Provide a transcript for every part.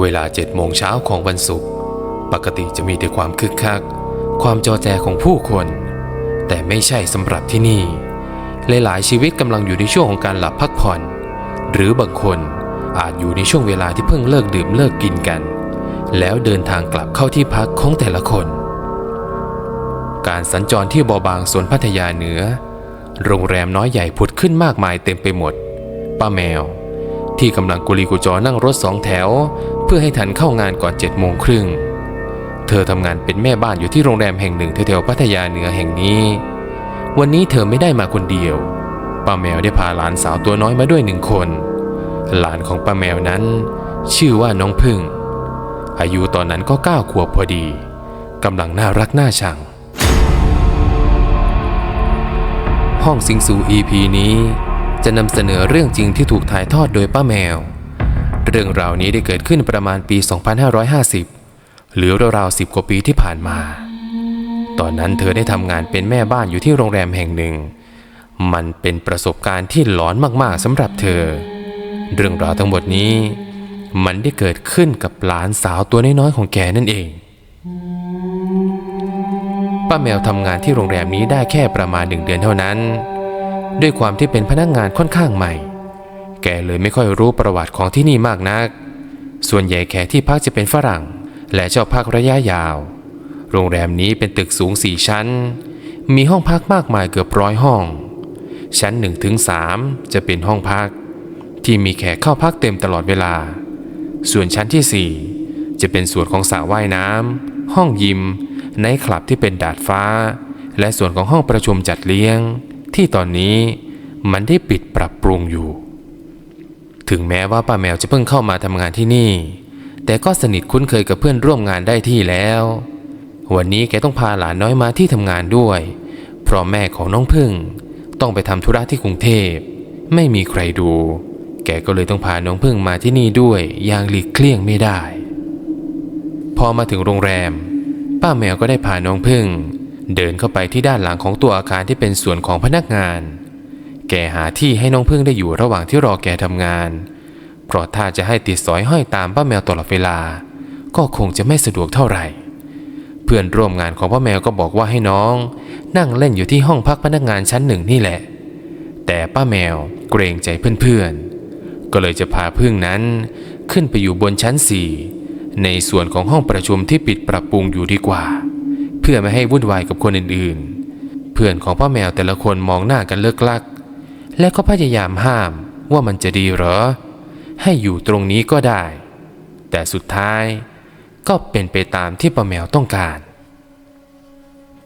เวลาเจ็ดโมงเช้าของวันศุกร์ปกติจะมีแต่ความคึกคัก ความจอแจของผู้คน แต่ไม่ใช่สำหรับที่นี่หลายๆชีวิตกำลังอยู่ในช่วงของการหลับพักผ่อน หรือบางคนอาจอยู่ในช่วงเวลาที่เพิ่งเลิกดื่มเลิกกินกัน แล้วเดินทางกลับเข้าที่พักของแต่ละคน การสัญจรที่บอบางสวนพัทยาเหนือ โรงแรมน้อยใหญ่ผุดขึ้นมากมายเต็มไปหมด ป้าแมว ที่กำลังกุลีกุจอนั่งรถสองแถว เพื่อให้ทันเข้างานก่อนเจ็ดโมงครึ่ง เธอทำงานเป็นแม่บ้านอยู่ที่โรงแรมแห่งหนึ่งแถวๆพัทยาเหนือแห่งนี้ วันนี้เธอไม่ได้มาคนเดียวป้าแมวได้พาหลานสาวตัวน้อยมาด้วยหนึ่งคน หลานของป้าแมวนั้น ชื่อว่าน้องพึ่ง อายุตอนนั้นก็เก้าขวบพอดีกำลังน่ารักน่าชัง ห้องสิงสู EP นี้จะนำเสนอเรื่องจริงที่ถูกถ่ายทอดโดยป้าแมว เรื่องราวนี้ได้เกิดขึ้นประมาณปี 2550 หรือราวๆ10กว่าปีที่ผ่านมา ตอนนั้นเธอได้ทำงานเป็นแม่บ้านอยู่ที่โรงแรมแห่งหนึ่ง มันเป็นประสบการณ์ที่หลอนมากๆสำหรับเธอ เรื่องราวทั้งหมดนี้ มันได้เกิดขึ้นกับหลานสาวตัวน้อยๆของแกนั่นเองป้าแมวทำงานที่โรงแรมนี้ได้แค่ประมาณหนึ่งเดือนเท่านั้น ด้วยความที่เป็นพนักงานค่อนข้างใหม่ แกเลยไม่ค่อยรู้ประวัติของที่นี่มากนัก ส่วนใหญ่แขกที่พักจะเป็นฝรั่ง และชอบพักระยะยาว โรงแรมนี้เป็นตึกสูงสี่ชั้น มีห้องพักมากมายเกือบร้อยห้อง ชั้นหนึ่งถึงสามจะเป็นห้องพัก ที่มีแขกเข้าพักเต็มตลอดเวลา ส่วนชั้นที่4จะเป็นส่วนของสระว่ายน้ำห้องยิมไนคลับที่เป็นดาดฟ้า และส่วนของห้องประชุมจัดเลี้ยง ที่ตอนนี้มันได้ปิดปรับปรุงอยู่ ถึงแม้ว่าป้าแมวจะเพิ่งเข้ามาทำงานที่นี่ แต่ก็สนิทคุ้นเคยกับเพื่อนร่วมงานได้ที่แล้ว วันนี้แกต้องพาหลานน้อยมาที่ทำงานด้วย เพราะแม่ของน้องพึ่ง ต้องไปทำธุระที่กรุงเทพ ไม่มีใครดู แกก็เลยต้องพาน้องพึ่งมาที่นี่ด้วยอย่างหลีกเลี่ยงไม่ได้ พอมาถึงโรงแรม ป้าแมวก็ได้พาน้องพึ่ง เดินเข้าไปที่ด้านหลังของตัวอาคารที่เป็นส่วนของพนักงาน แกหาที่ให้น้องพึ่งได้อยู่ระหว่างที่รอแกทำงาน เพราะถ้าจะให้ติดสอยห้อยตามป้าแมวตลอดเวลา ก็คงจะไม่สะดวกเท่าไหร่ เพื่อนร่วมงานของป้าแมวก็บอกว่าให้น้อง นั่งเล่นอยู่ที่ห้องพักพนักงานชั้นหนึ่งนี่แหละ แต่ป้าแมวเกรงใจเพื่อนๆ ก็เลยจะพาพึ่งนั้น ขึ้นไปอยู่บนชั้นสี่ในส่วนของห้องประชุมที่ปิดปรับปรุงอยู่ดีกว่า เพื่อไม่ให้วุ่นวายกับคนอื่นๆ เพื่อนของป้าแมวแต่ละคนมองหน้ากันเลิกลัก และก็พยายามห้ามว่ามันจะดีเหรอ ให้อยู่ตรงนี้ก็ได้ แต่สุดท้ายก็เป็นไปตามที่ป้าแมวต้องการ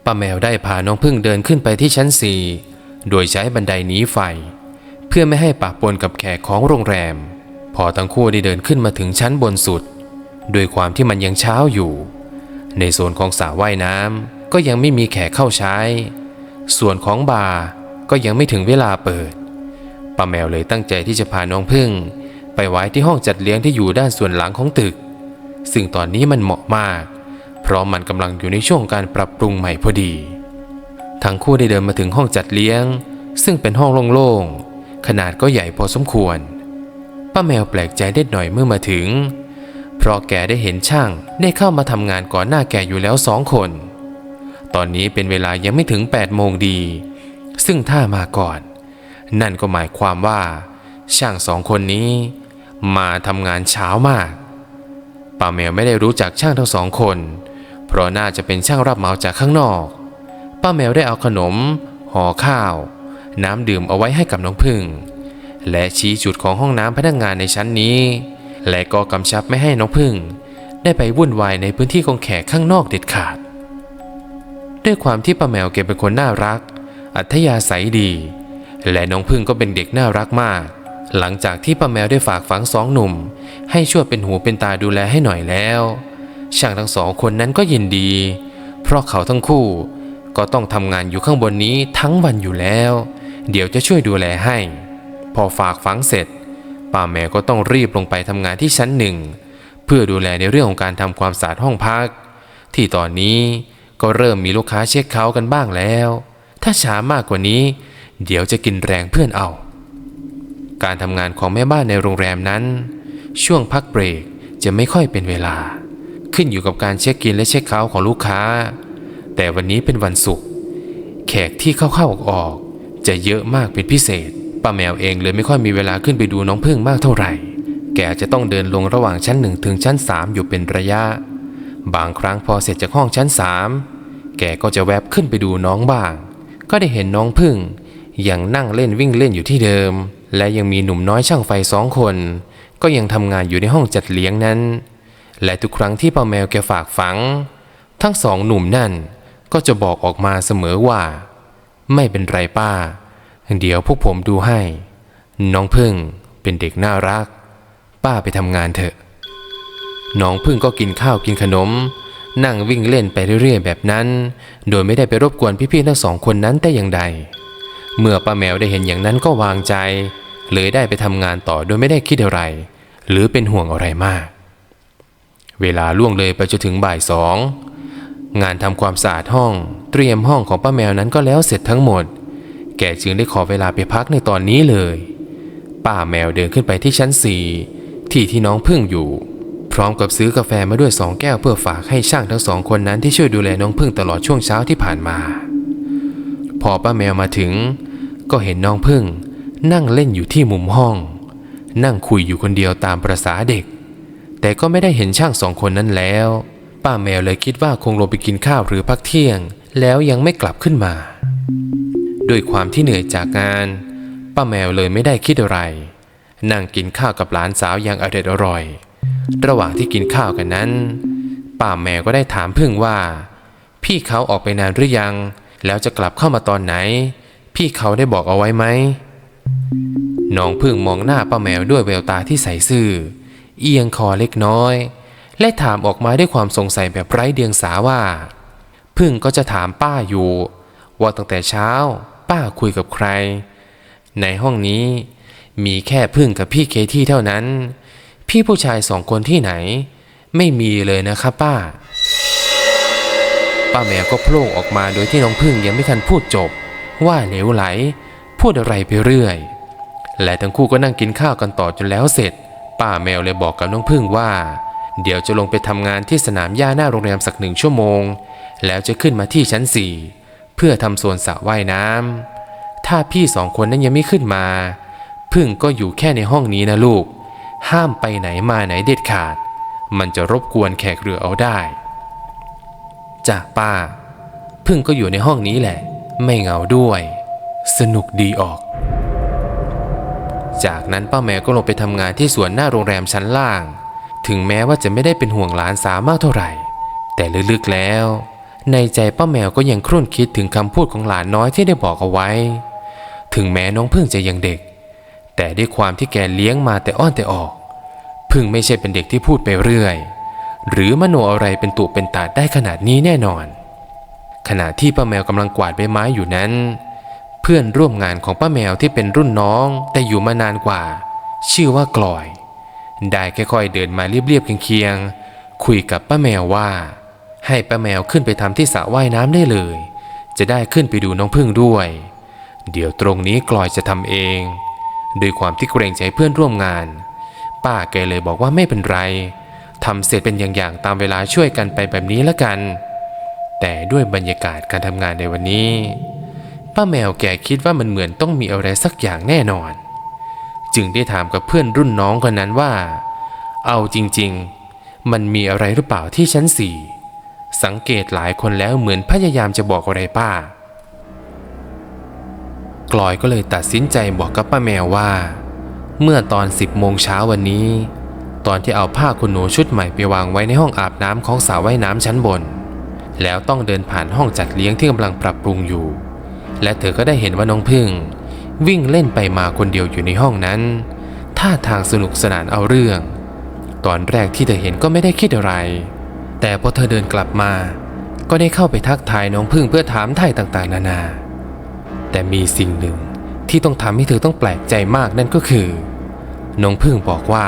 ป้าแมวได้พาน้องพึ่งเดินขึ้นไปที่ชั้นสี่โดยใช้บันไดหนีไฟ เพื่อไม่ให้ปะปนกับแขกของโรงแรม พอทั้งคู่ได้เดินขึ้นมาถึงชั้นบนสุด ด้วยความที่มันยังเช้าอยู่ ในโซนของสระว่ายน้ำก็ยังไม่มีแขกเข้าใช้ ส่วนของบาร์ ก็ยังไม่ถึงเวลาเปิดป้าแมวเลยตั้งใจที่จะพาน้องพึ่ง ไปไว้ที่ห้องจัดเลี้ยงที่อยู่ด้านส่วนหลังของตึก ซึ่งตอนนี้มันเหมาะมาก เพราะมันกำลังอยู่ในช่วงการปรับปรุงใหม่พอดี ทั้งคู่ได้เดินมาถึงห้องจัดเลี้ยง ซึ่งเป็นห้องโล่งๆขนาดก็ใหญ่พอสมควร ป้าแมวแปลกใจเด็ดหน่อยเมื่อมาถึง เพราะแกได้เห็นช่างได้เข้ามาทำงานก่อนหน้าแกอยู่แล้วสองคน ตอนนี้เป็นเวลายังไม่ถึง8โมงดี ซึ่งถ้ามาก่อน นั่นก็หมายความว่า ช่างสองคนนี้ มาทำงานเช้ามากป้าแมวไม่ได้รู้จักช่างทั้งสองคน เพราะน่าจะเป็นช่างรับเหมาจากข้างนอก ป้าแมวได้เอาขนมห่อข้าว น้ำดื่มเอาไว้ให้กับน้องพึ่ง และชี้จุดของห้องน้ำพนักงานในชั้นนี้ และก็กำชับไม่ให้น้องพึ่ง ได้ไปวุ่นวายในพื้นที่ของแขกข้างนอกเด็ดขาด ด้วยความที่ป้าแมวแกเป็นคนน่ารัก อัธยาศัยดี และน้องพึ่งก็เป็นเด็กน่ารักมาก หลังจากที่ป้าแมวได้ฝากฝังสองหนุ่ม ให้ช่วยเป็นหูเป็นตาดูแลให้หน่อยแล้ว ช่างทั้งสองคนนั้นก็ยินดี เพราะเขาทั้งคู่ ก็ต้องทำงานอยู่ข้างบนนี้ทั้งวันอยู่แล้ว เดี๋ยวจะช่วยดูแลให้ พอฝากฝังเสร็จป้าแมวก็ต้องรีบลงไปทำงานที่ชั้นหนึ่งเพื่อดูแลในเรื่องของการทำความสะอาดห้องพัก ที่ตอนนี้ก็เริ่มมีลูกค้าเช็คเขากันบ้างแล้ว ถ้าช้ามากกว่านี้ เดี๋ยวจะกินแรงเพื่อนเอา การทำงานของแม่บ้านในโรงแรมนั้น ช่วงพักเบรกจะไม่ค่อยเป็นเวลา ขึ้นอยู่กับการเช็คกินและเช็คเขาของลูกค้า แต่วันนี้เป็นวันศุกร์แขกที่เข้าๆออกๆจะเยอะมากเป็นพิเศษป้าแมวเองเลยไม่ค่อยมีเวลาขึ้นไปดูน้องพึ่งมากเท่าไหร่ แกจะต้องเดินลงระหว่างชั้นหนึ่งถึงชั้นสามอยู่เป็นระยะ บางครั้งพอเสร็จจากห้องชั้นสามแกก็จะแวบขึ้นไปดูน้องบ้าง ก็ได้เห็นน้องพึ่งยังนั่งเล่นวิ่งเล่นอยู่ที่เดิม และยังมีหนุ่มน้อยช่างไฟสองคน ก็ยังทำงานอยู่ในห้องจัดเลี้ยงนั้น และทุกครั้งที่ป้าแมวแกฝากฝัง ทั้งสองหนุ่มนั่นก็จะบอกออกมาเสมอว่า ไม่เป็นไรป้า เดี๋ยวพวกผมดูให้ น้องพึ่งเป็นเด็กน่ารัก ป้าไปทำงานเถอะ น้องพึ่งก็กินข้าวกินขนม นั่งวิ่งเล่นไปเรื่อยๆแบบนั้น โดยไม่ได้ไปรบกวนพี่ๆทั้งสองคนนั้นแต่อย่างใด เมื่อป้าแมวได้เห็นอย่างนั้นก็วางใจ เลยได้ไปทำงานต่อโดยไม่ได้คิดอะไร หรือเป็นห่วงอะไรมาก เวลาล่วงเลยไปจนถึงบ่ายสองงานทำความสะอาดห้อง เตรียมห้องของป้าแมวนั้นก็แล้วเสร็จทั้งหมด แกจึงได้ขอเวลาไปพักในตอนนี้เลย ป้าแมวเดินขึ้นไปที่ชั้นสี่ที่ที่น้องพึ่งอยู่ ร้อมกับซื้อกาแฟมาด้วยสองแก้วเพื่อฝากให้ช่างทั้งสองคนนั้นที่ช่วยดูแลน้องพึ่งตลอดช่วงเช้าที่ผ่านมา พอป้าแมวมาถึง ก็เห็นน้องพึ่ง นั่งเล่นอยู่ที่มุมห้อง นั่งคุยอยู่คนเดียวตามประษาเด็ก แต่ก็ไม่ได้เห็นช่างสองคนนั้นแล้ว ป้าแมวเลยคิดว่าคงลงไปกินข้าวหรือพักเที่ยง แล้วยังไม่กลับขึ้นมาด้วยความที่เหนื่อยจากงาน ป้าแมวเลยไม่ได้คิดอะไร นั่งกินข้าวกับหลานสาวอย่างอร่อยอร่อย ระหว่างที่กินข้าวกันนั้น ป้าแมวก็ได้ถามพึ่งว่า พี่เขาออกไปนานหรือยัง แล้วจะกลับเข้ามาตอนไหน พี่เขาได้บอกเอาไว้ไหมน้องพึ่งมองหน้าป้าแมวด้วยแววตาที่ใสซื่อ เอียงคอเล็กน้อย และถามออกมาด้วยความสงสัยแบบไร้เดียงสาว่า พึ่งก็จะถามป้าอยู่ ว่าตั้งแต่เช้า ป้าคุยกับใคร ในห้องนี้มีแค่พึ่งกับพี่เคที่เท่านั้น พี่ผู้ชายสองคนที่ไหน ไม่มีเลยนะครับป้า ป้าแมวก็โผล่ออกมาโดยที่น้องพึ่งยังไม่ทันพูดจบ ว่าเหลวไหล พูดอะไรไปเรื่อย และทั้งคู่ก็นั่งกินข้าวกันต่อจนแล้วเสร็จ ป้าแมวเลยบอกกับน้องพึ่งว่า เดี๋ยวจะลงไปทำงานที่สนามหญ้าหน้าโรงแรมสักหนึ่งชั่วโมง แล้วจะขึ้นมาที่ชั้นสี่เพื่อทำสวนสระว่ายน้ำถ้าพี่สองคนนั้นยังไม่ขึ้นมา พึ่งก็อยู่แค่ในห้องนี้นะลูก ห้ามไปไหนมาไหนเด็ดขาด มันจะรบกวนแขกเรือเอาได้จ้ะป้า พึ่งก็อยู่ในห้องนี้แหละ ไม่เหงาด้วย สนุกดีออก จากนั้นป้าแมวก็ลงไปทำงานที่สวนหน้าโรงแรมชั้นล่าง ถึงแม้ว่าจะไม่ได้เป็นห่วงหลานสาวมากเท่าไหร่ แต่ลึกๆแล้ว ในใจป้าแมวก็ยังครุ่นคิดถึงคำพูดของหลานน้อยที่ได้บอกเอาไว้ ถึงแม้น้องพึ่งจะยังเด็ก แต่ด้วยความที่แกเลี้ยงมาแต่อ้อนแต่ออก พึ่งไม่ใช่เป็นเด็กที่พูดไปเรื่อย หรือมโนอะไรเป็นตุเป็นตาได้ขนาดนี้แน่นอน ขณะที่ป้าแมวกำลังกวาดใบไม้อยู่นั้น เพื่อนร่วมงานของป้าแมวที่เป็นรุ่นน้องแต่อยู่มานานกว่า ชื่อว่ากลอย ได้ค่อยๆเดินมาเรียบๆเคียงๆคุยกับป้าแมวว่า ให้ป้าแมวขึ้นไปทำที่สระว่ายน้ำได้เลย จะได้ขึ้นไปดูน้องพึ่งด้วย เดี๋ยวตรงนี้กลอยจะทำเอง ด้วยความที่เกรงใจเพื่อนร่วมงาน ป้าแกเลยบอกว่าไม่เป็นไรทำเสร็จเป็นอย่างๆตามเวลาช่วยกันไปแบบนี้ละกัน แต่ด้วยบรรยากาศการทำงานในวันนี้ ป้าแมวแกคิดว่ามันเหมือนต้องมีอะไรสักอย่างแน่นอน จึงได้ถามกับเพื่อนรุ่นน้องคนนั้นว่า เอาจริงๆ มันมีอะไรหรือเปล่าที่ชั้นสี่สังเกตหลายคนแล้วเหมือนพยายามจะบอกอะไรป้า กลอยก็เลยตัดสินใจบอกกับป้าแมวว่า เมื่อตอน10โมงเช้าวันนี้ ตอนที่เอาผ้าคุณหนูชุดใหม่ไปวางไว้ในห้องอาบน้ำของสาวว่ายน้ำชั้นบน แล้วต้องเดินผ่านห้องจัดเลี้ยงที่กำลังปรับปรุงอยู่ และเธอก็ได้เห็นว่าน้องพึ่ง วิ่งเล่นไปมาคนเดียวอยู่ในห้องนั้นท่าทางสนุกสนานเอาเรื่อง ตอนแรกที่เธอเห็นก็ไม่ได้คิดอะไร แต่พอเธอเดินกลับมา ก็ได้เข้าไปทักทายน้องพึ่งเพื่อถามไถ่ต่างๆ นานา แต่มีสิ่งหนึ่งที่ต้องทำให้เธอต้องแปลกใจมากนั่นก็คือ น้องพึ่งบอกว่า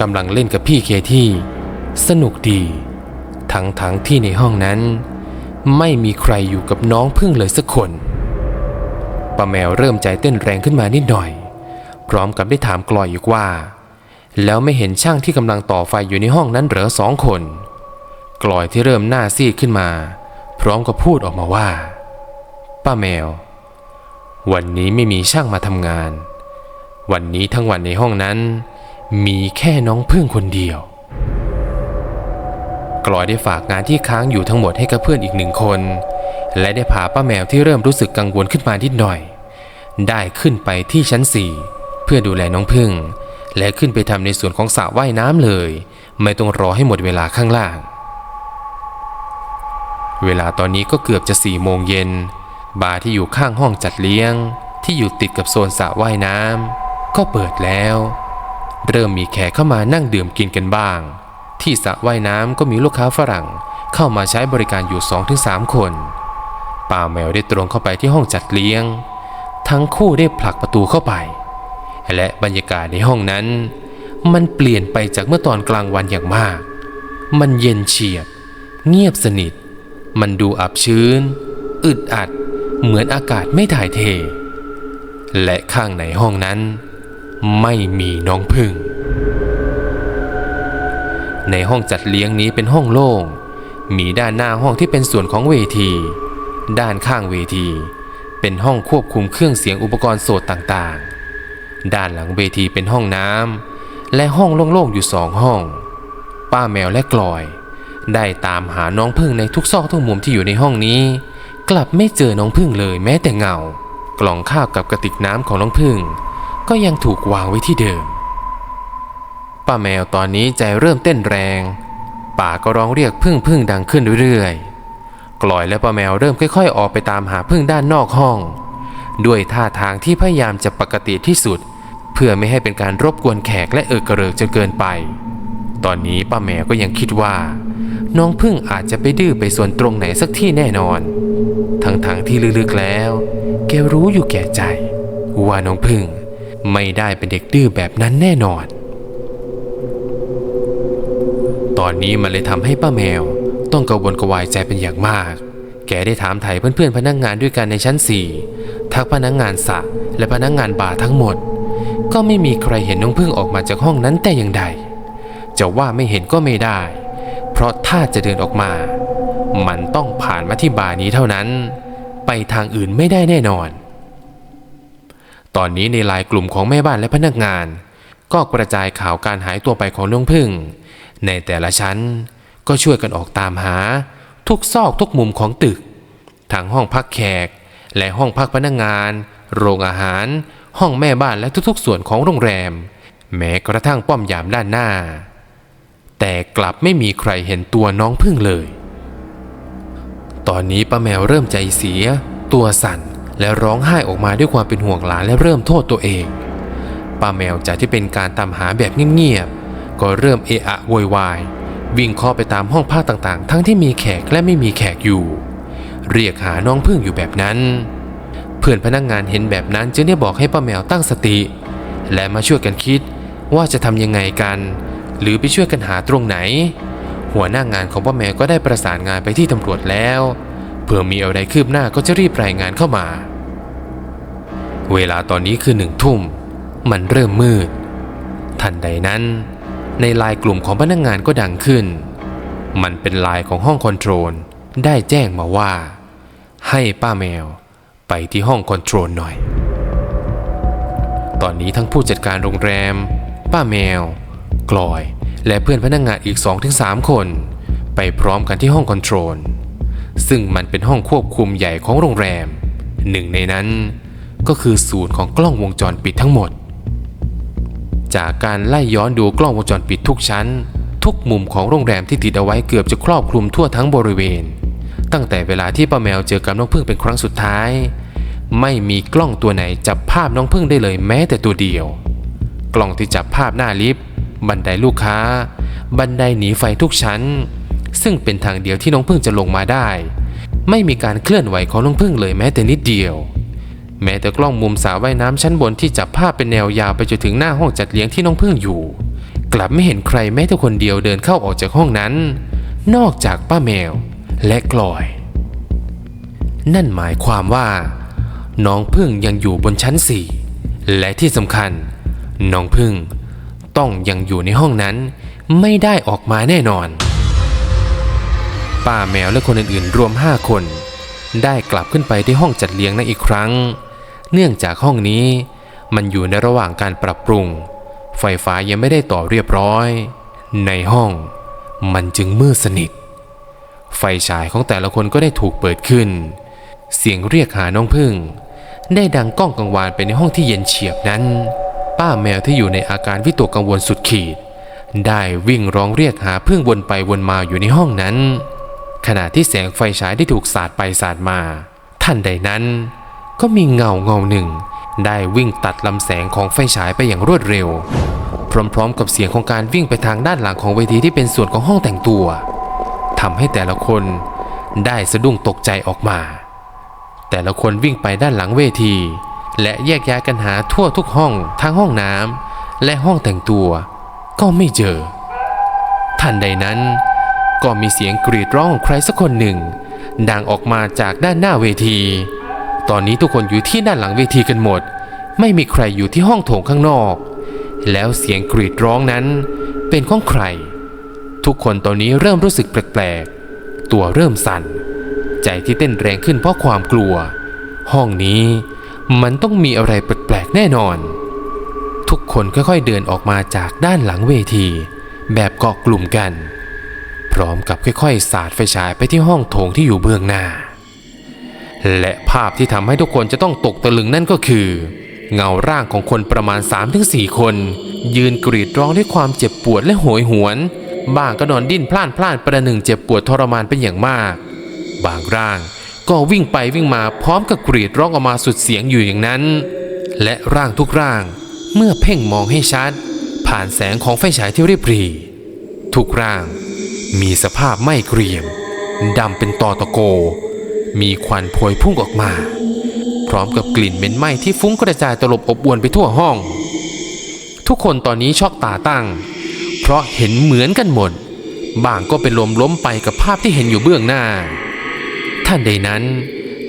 กำลังเล่นกับพี่เคที่ สนุกดี ทั้งๆทที่ในห้องนั้น ไม่มีใครอยู่กับน้องพึ่งเลยสักคนป้าแมวเริ่มใจเต้นแรงขึ้นมานิดหน่อย พร้อมกับได้ถามกลอยอีกว่า แล้วไม่เห็นช่างที่กำลังต่อไฟอยู่ในห้องนั้นเหรอสองคน กลอยที่เริ่มหน้าซีดขึ้นมา พร้อมกับพูดออกมาว่า ป้าแมว วันนี้ไม่มีช่างมาทำงาน วันนี้ทั้งวันในห้องนั้น มีแค่น้องพึ่งคนเดียว กลอยได้ฝากงานที่ค้างอยู่ทั้งหมดให้กับเพื่อนอีกหนึ่งคน และได้พาป้าแมวที่เริ่มรู้สึกกังวลขึ้นมานิดหน่อย ได้ขึ้นไปที่ชั้นสี่เพื่อดูแลน้องพึ่ง และขึ้นไปทำในส่วนของสระว่ายน้ำเลย ไม่ต้องรอให้หมดเวลาข้างล่าง เวลาตอนนี้ก็เกือบจะสี่โมงเย็น บาร์ที่อยู่ข้างห้องจัดเลี้ยง ที่อยู่ติดกับโซนสระว่ายน้ำก็เปิดแล้ว เริ่มมีแขกเข้ามานั่งดื่มกินกันบ้าง ที่สระว่ายน้ำก็มีลูกค้าฝรั่งเข้ามาใช้บริการอยู่ 2-3 คนป้าแมวได้ตรงเข้าไปที่ห้องจัดเลี้ยง ทั้งคู่ได้ผลักประตูเข้าไป และบรรยากาศในห้องนั้น มันเปลี่ยนไปจากเมื่อตอนกลางวันอย่างมาก มันเย็นเฉียบ เงียบสนิท มันดูอับชื้น อึดอัด เหมือนอากาศไม่ถ่ายเท และข้างในห้องนั้น ไม่มีน้องพึ่ง ในห้องจัดเลี้ยงนี้เป็นห้องโล่ง มีด้านหน้าห้องที่เป็นส่วนของเวที ด้านข้างเวที เป็นห้องควบคุมเครื่องเสียงอุปกรณ์โสดต่างๆ ด้านหลังเวทีเป็นห้องน้ำและห้องโล่งๆอยู่สองห้อง ป้าแมวและกลอย ได้ตามหาน้องพึ่งในทุกซอกทุกมุมที่อยู่ในห้องนี้ กลับไม่เจอน้องพึ่งเลยแม้แต่เงา กล่องข้าวกับกระติกน้ำของน้องพึ่ง ก็ยังถูกวางไว้ที่เดิม ป้าแมวตอนนี้ใจเริ่มเต้นแรง ป่าก็ร้องเรียกพึ่งพึ่งดังขึ้นเรื่อยๆกลอยและป้าแมวเริ่มค่อย ๆ ออกไปตามหาพึ่งด้านนอกห้อง ด้วยท่าทางที่พยายามจะปกติที่สุด เพื่อไม่ให้เป็นการรบกวนแขกและเอิกกระเริกจนเกินไป ตอนนี้ป้าแมวก็ยังคิดว่า น้องพึ่งอาจจะไปดื้อไปส่วนตรงไหนสักที่แน่นอน ทั้งๆที่ลึกๆแล้ว แกรู้อยู่แก่ใจ ว่าน้องพึ่งไม่ได้เป็นเด็กดื้อแบบนั้นแน่นอน ตอนนี้มันเลยทำให้ป้าแมว ต้องกังวลกวายใจเป็นอย่างมาก แกได้ถามไถ่เพื่อนๆพนักงานด้วยกันในชั้นสี่ทั้งพนักงานสระและพนักงานบาร์ทั้งหมด ก็ไม่มีใครเห็นน้องพึ่งออกมาจากห้องนั้นแต่อย่างใด จะว่าไม่เห็นก็ไม่ได้ ราะถ้าจะเดินออกมา มันต้องผ่านมาที่บาร์นี้เท่านั้น ไปทางอื่นไม่ได้แน่นอน ตอนนี้ในลน์กลุ่มของแม่บ้านและพนักงาน ก็กระจายข่าวการหายตัวไปของน้องพึ่ง ในแต่ละชั้นก็ช่วยกันออกตามหา ทุกซอกทุกมุมของตึก ทั้งห้องพักแขก และห้องพักพนักงาน โรงอาหาร ห้องแม่บ้านและทุกๆ ส่วนของโรงแรม แม้กระทั่งป้อมยามด้านหน้า แต่กลับไม่มีใครเห็นตัวน้องพึ่งเลย ตอนนี้ป้าแมวเริ่มใจเสีย ตัวสั่นและร้องไห้ออกมาด้วยความเป็นห่วงหลานและเริ่มโทษตัวเองป้าแมวจากที่เป็นการตามหาแบบเงียบๆก็เริ่มเอะอะโวยวายวิ่งเข้าไปตามห้องพักต่างๆ ทั้งที่มีแขกและไม่มีแขกอยู่ เรียกหาน้องพึ่งอยู่แบบนั้น เพื่อนพนักงงานเห็นแบบนั้นจึงได้บอกให้ป้าแมวตั้งสติ และมาช่วยกันคิดว่าจะทำยังไงกัน หรือไปช่วยกันหาตรงไหน หัวหน้างงานของป้าแมวก็ได้ประสานงานไปที่ตำรวจแล้วเพื่อมีอะไรคืบหน้าก็จะรีบรายงานเข้ามา เวลาตอนนี้คือหนึ่งทุ่ม มันเริ่มมืด ทันใดนั้น ในไลน์กลุ่มของพนักงงานก็ดังขึ้น มันเป็นไลน์ของห้องคอนโทรลได้แจ้งมาว่า ให้ป้าแมวไปที่ห้องคอนโทรลหน่อย ตอนนี้ทั้งผู้จัดการโรงแรม ป้าแมว กลอย และเพื่อนพนักงงานอีก 2-3 คน ไปพร้อมกันที่ห้องคอนโทรล ซึ่งมันเป็นห้องควบคุมใหญ่ของโรงแรม หนึ่งในนั้นก็คือศูนย์ของกล้องวงจรปิดทั้งหมด จากการไล่ย้อนดูกล้องวงจรปิดทุกชั้น ทุกมุมของโรงแรมที่ติดเอาไว้เกือบจะครอบคลุมทั่วทั้งบริเวณ ตั้งแต่เวลาที่ป้าแมวเจอกับน้องพึ่งเป็นครั้งสุดท้าย ไม่มีกล้องตัวไหนจับภาพน้องพึ่งได้เลยแม้แต่ตัวเดียว กล้องที่จับภาพหน้าลิฟต์ บันไดลูกค้า บันไดหนีไฟทุกชั้น ซึ่งเป็นทางเดียวที่น้องพึ่งจะลงมาได้ ไม่มีการเคลื่อนไหวของน้องพึ่งเลยแม้แต่นิดเดียว แม้แต่กล้องมุมสระว่ายน้ำชั้นบนที่จับภาพเป็นแนวยาวไปจนถึงหน้าห้องจัดเลี้ยงที่น้องพึ่งอยู่ กลับไม่เห็นใครแม้แต่คนเดียวเดินเข้าออกจากห้องนั้น นอกจากป้าแมวและกลอย นั่นหมายความว่า น้องพึ่งยังอยู่บนชั้นสี่และที่สำคัญ น้องพึ่ง ต้องยังอยู่ในห้องนั้น ไม่ได้ออกมาแน่นอน ป้าแมวและคนอื่นๆ รวมห้าคน ได้กลับขึ้นไปที่ห้องจัดเลี้ยงนั้นอีกครั้ง เนื่องจากห้องนี้มันอยู่ในระหว่างการปรับปรุง ไฟฟ้ายังไม่ได้ต่อเรียบร้อย ในห้องมันจึงมืดสนิท ไฟฉายของแต่ละคนก็ได้ถูกเปิดขึ้น เสียงเรียกหาน้องพึ่ง ได้ดังก้องกังวานไปในห้องที่เย็นเฉียบนั้น ป้าแมวที่อยู่ในอาการวิตกกังวลสุดขีด ได้วิ่งร้องเรียกหาพึ่งวนไปวนมาอยู่ในห้องนั้น ขณะที่แสงไฟฉายได้ถูกสาดไปสาดมา ท่านใดนั้น ก็มีเงาเงาหนึ่ง ได้วิ่งตัดลำแสงของไฟฉายไปอย่างรวดเร็ว พร้อมๆ กับเสียงของการวิ่งไปทางด้านหลังของเวทีที่เป็นส่วนของห้องแต่งตัวทำให้แต่ละคนได้สะดุ้งตกใจออกมา แต่ละคนวิ่งไปด้านหลังเวที และแยกย้ายกันหาทั่วทุกห้องทั้งห้องน้ำและห้องแต่งตัว ก็ไม่เจอ ทันใดนั้น ก็มีเสียงกรีดร้องของใครสักคนหนึ่ง ดังออกมาจากด้านหน้าเวที ตอนนี้ทุกคนอยู่ที่ด้านหลังเวทีกันหมด ไม่มีใครอยู่ที่ห้องโถงข้างนอก แล้วเสียงกรีดร้องนั้น เป็นของใคร ทุกคนตอนนี้เริ่มรู้สึกแปลกๆ ตัวเริ่มสั่น ใจที่เต้นแรงขึ้นเพราะความกลัว ห้องนี้ มันต้องมีอะไรแปลกๆแน่นอน ทุกคนค่อยๆเดินออกมาจากด้านหลังเวที แบบเกาะกลุ่มกัน พร้อมกับค่อยๆ สาดไฟฉายไปที่ห้องโถงที่อยู่เบื้องหน้า และภาพที่ทำให้ทุกคนจะต้องตกตะลึงนั่นก็คือ เงาร่างของคนประมาณ 3-4 คน ยืนกรีดร้องด้วยความเจ็บปวดและโหยหวนบางก็นอนดิ้นพล่านพล่านประหนึ่งเจ็บปวดทรมานเป็นอย่างมาก บางร่าง ก็วิ่งไปวิ่งมาพร้อมกับกรีดร้องออกมาสุดเสียงอยู่อย่างนั้น และร่างทุกร่างเมื่อเพ่งมองให้ชัด ผ่านแสงของไฟฉายที่เรียบรีทุกร่าง มีสภาพไม่เกรียมดำเป็นตอตะโก มีควันพวยพุ่งออกมา พร้อมกับกลิ่นเหม็นไหม้ที่ฟุ้งกระจายตลบอบอวนไปทั่วห้อง ทุกคนตอนนี้ช็อกตาตั้ง เพราะเห็นเหมือนกันหมดบางก็เป็นลมล้มไปกับภาพที่เห็นอยู่เบื้องหน้า ท่านใดนั้น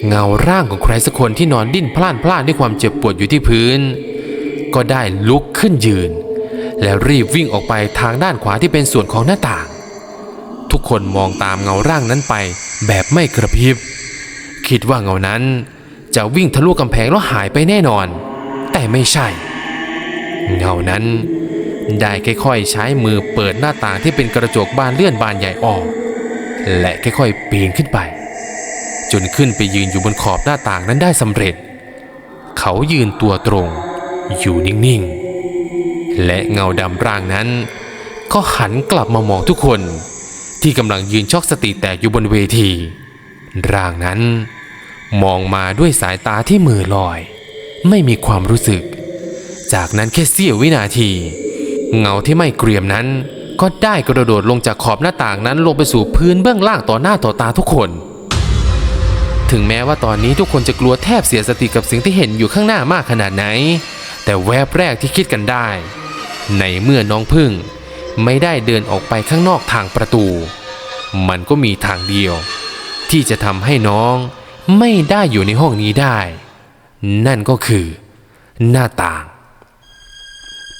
เงาร่างของใครสักคนที่นอนดิ้นพล่านพล่านด้วยความเจ็บปวดอยู่ที่พื้น ก็ได้ลุกขึ้นยืน และรีบวิ่งออกไปทางด้านขวาที่เป็นส่วนของหน้าต่าง ทุกคนมองตามเงาร่างนั้นไปแบบไม่กระพริบ คิดว่าเงานั้นจะวิ่งทะลุกำแพงแล้วหายไปแน่นอน แต่ไม่ใช่ เงานั้นได้ค่อยๆใช้มือเปิดหน้าต่างที่เป็นกระจกบานเลื่อนบานใหญ่ออก และค่อยๆปีนขึ้นไป จนขึ้นไปยืนอยู่บนขอบหน้าต่างนั้นได้สำเร็จ เขายืนตัวตรง อยู่นิ่งๆ และเงาดำร่างนั้น ก็หันกลับมามองทุกคน ที่กำลังยืนช็อกสติแตกอยู่บนเวที ร่างนั้น มองมาด้วยสายตาที่มือลอย ไม่มีความรู้สึก จากนั้นแค่เสี้ยววินาที เงาที่ไม่เกรียมนั้น ก็ได้กระโดดลงจากขอบหน้าต่างนั้นลงไปสู่พื้นเบื้องล่างต่อหน้าต่อตาทุกคน ถึงแม้ว่าตอนนี้ทุกคนจะกลัวแทบเสียสติกับสิ่งที่เห็นอยู่ข้างหน้ามากขนาดไหน แต่แวบแรกที่คิดกันได้ ในเมื่อน้องพึ่ง ไม่ได้เดินออกไปข้างนอกทางประตู มันก็มีทางเดียว ที่จะทำให้น้องไม่ได้อยู่ในห้องนี้ได้ นั่นก็คือ หน้าต่าง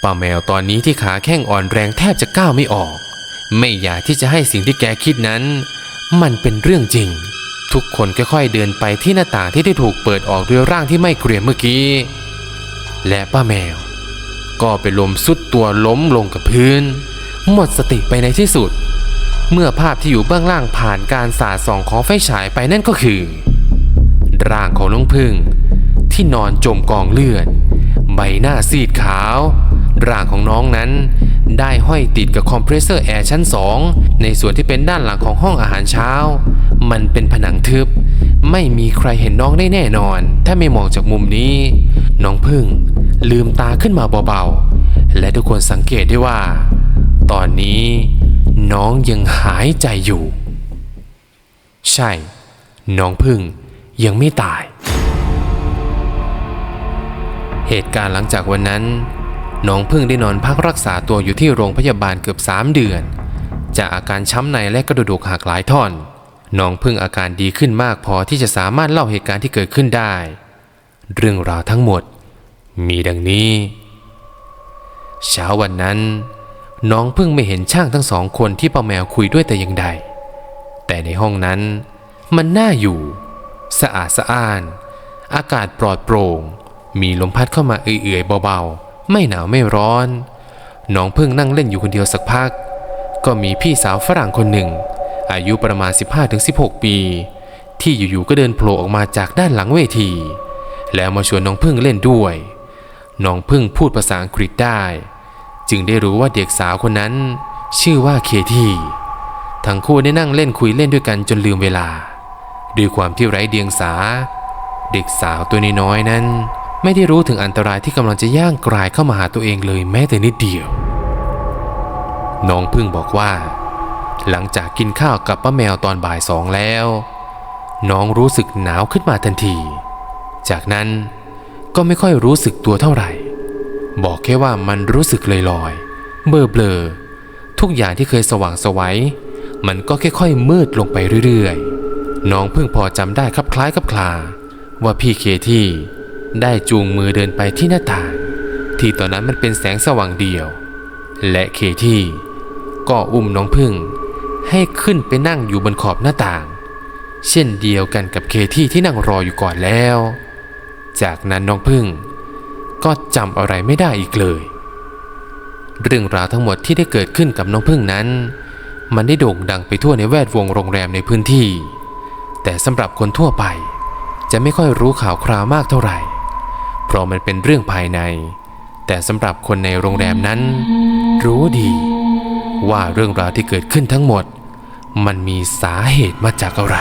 ป้าแมวตอนนี้ที่ขาแข้งอ่อนแรงแทบจะก้าวไม่ออก ไม่อยากที่จะให้สิ่งที่แกคิดนั้น มันเป็นเรื่องจริง ทุกคนค่อยๆเดินไปที่หน้าต่างที่ได้ถูกเปิดออกด้วยร่างที่ไม่เกรียมเมื่อกี้ และป้าแมว ก็ไปลมสุดตัวล้มลงกับพื้น หมดสติไปในที่สุด เมื่อภาพที่อยู่เบื้องล่างผ่านการสาดส่องของไฟฉายไปนั่นก็คือ ร่างของน้องพึ่ง ที่นอนจมกองเลือด ใบหน้าซีดขาว ร่างของน้องนั้นได้ห้อยติดกับคอมเพรสเซอร์แอร์ชั้นสองในส่วนที่เป็นด้านหลังของห้องอาหารเช้า มันเป็นผนังทึบ ไม่มีใครเห็นน้องได้แน่นอน ถ้าไม่มองจากมุมนี้ น้องพึ่งลืมตาขึ้นมาเบาๆ และทุกคนสังเกตได้ว่า ตอนนี้น้องยังหายใจอยู่ ใช่ น้องพึ่งยังไม่ตาย เหตุการณ์หลังจากวันนั้น น้องพึ่งได้นอนพักรักษาตัวอยู่ที่โรงพยาบาลเกือบ 3 เดือน จากอาการช้ำในและกระดูกหักหลายท่อน น้องพึ่งอาการดีขึ้นมากพอที่จะสามารถเล่าเหตุการณ์ที่เกิดขึ้นได้ เรื่องราวทั้งหมด มีดังนี้ เช้าวันนั้น น้องพิ่งไม่เห็นช่างทั้งสองคนที่ป้าแมวคุยด้วยแต่อย่างใด แต่ในห้องนั้น มันน่าอยู่ สะอาดสะอ้าน อากาศปลอดโปร่ง มีลมพัดเข้ามาเอื่อยๆเบาๆ ไม่หนาวไม่ร้อน น้องพิ่งนั่งเล่นอยู่คนเดียวสักพัก ก็มีพี่สาวฝรั่งคนหนึ่ง อายุประมาณ 15-16 ปี ที่อยู่ๆก็เดินโผล่ออกมาจากด้านหลังเวที แล้วมาชวนน้องพึ่งเล่นด้วย น้องพึ่งพูดภาษาอังกฤษได้ จึงได้รู้ว่าเด็กสาวคนนั้น ชื่อว่าเคที่ทั้งคู่ได้นั่งเล่นคุยเล่นด้วยกันจนลืมเวลา ด้วยความที่ไร้เดียงสา เด็กสาวตัวน้อยนั้น ไม่ได้รู้ถึงอันตรายที่กำลังจะย่างกรายเข้ามาหาตัวเองเลยแม้แต่นิดเดียว น้องพึ่งบอกว่า หลังจากกินข้าวกับป้าแมวตอนบ่ายสองแล้ว น้องรู้สึกหนาวขึ้นมาทันที จากนั้นก็ไม่ค่อยรู้สึกตัวเท่าไหร่ บอกแค่ว่ามันรู้สึกลอยๆเบลอเบลอๆทุกอย่างที่เคยสว่างสวัยมันก็ค่อยๆมืดลงไปเรื่อยๆ น้องเพิ่งพอจำได้ครับคล้ายกับคลา ว่าพี่เคที่ได้จูงมือเดินไปที่หน้าต่าง ที่ตอนนั้นมันเป็นแสงสว่างเดียว และเคที่ก็อุ้มน้องพึ่ง ให้ขึ้นไปนั่งอยู่บนขอบหน้าต่าง เช่นเดียวกันกับเคที่ที่นั่งรออยู่ก่อนแล้ว จากนั้นน้องพึ่ง ก็จำอะไรไม่ได้อีกเลย เรื่องราวทั้งหมดที่ได้เกิดขึ้นกับน้องพึ่งนั้น มันได้โด่งดังไปทั่วในแวดวงโรงแรมในพื้นที่ แต่สำหรับคนทั่วไปจะไม่ค่อยรู้ข่าวคราวมากเท่าไหร่ เพราะมันเป็นเรื่องภายใน แต่สำหรับคนในโรงแรมนั้น รู้ดี ว่าเรื่องราวที่เกิดขึ้นทั้งหมด มันมีสาเหตุมาจากอะไร